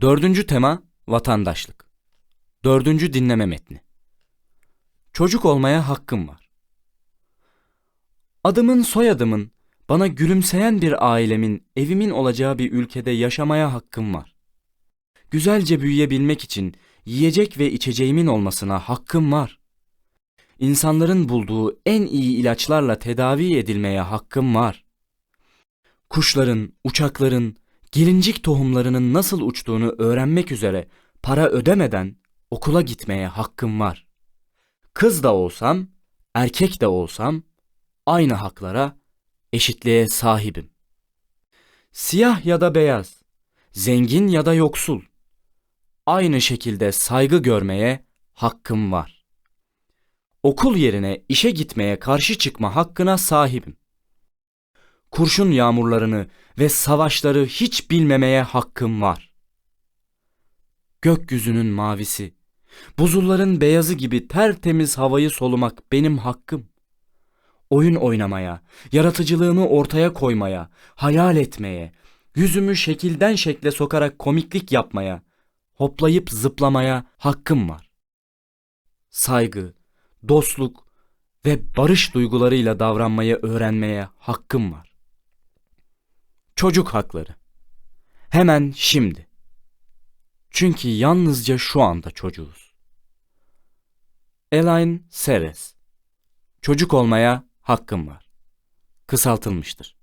Dördüncü tema vatandaşlık. Dördüncü dinleme metni. Çocuk olmaya hakkım var. Adımın soyadımın, bana gülümseyen bir ailemin, evimin olacağı bir ülkede yaşamaya hakkım var. Güzelce büyüyebilmek için yiyecek ve içeceğimin olmasına hakkım var. İnsanların bulduğu en iyi ilaçlarla tedavi edilmeye hakkım var. Kuşların, uçakların, gelincik tohumlarının nasıl uçtuğunu öğrenmek üzere para ödemeden okula gitmeye hakkım var. Kız da olsam, erkek de olsam aynı haklara, eşitliğe sahibim. Siyah ya da beyaz, zengin ya da yoksul, aynı şekilde saygı görmeye hakkım var. Okul yerine işe gitmeye karşı çıkma hakkına sahibim. Kurşun yağmurlarını ve savaşları hiç bilmemeye hakkım var. Gökyüzünün mavisi, buzulların beyazı gibi tertemiz havayı solumak benim hakkım. Oyun oynamaya, yaratıcılığımı ortaya koymaya, hayal etmeye, yüzümü şekilden şekle sokarak komiklik yapmaya, hoplayıp zıplamaya hakkım var. Saygı, dostluk ve barış duygularıyla davranmayı öğrenmeye hakkım var. Çocuk hakları. Hemen şimdi. Çünkü yalnızca şu anda çocuğuz. Elaine Seres. Çocuk olmaya hakkım var. Kısaltılmıştır.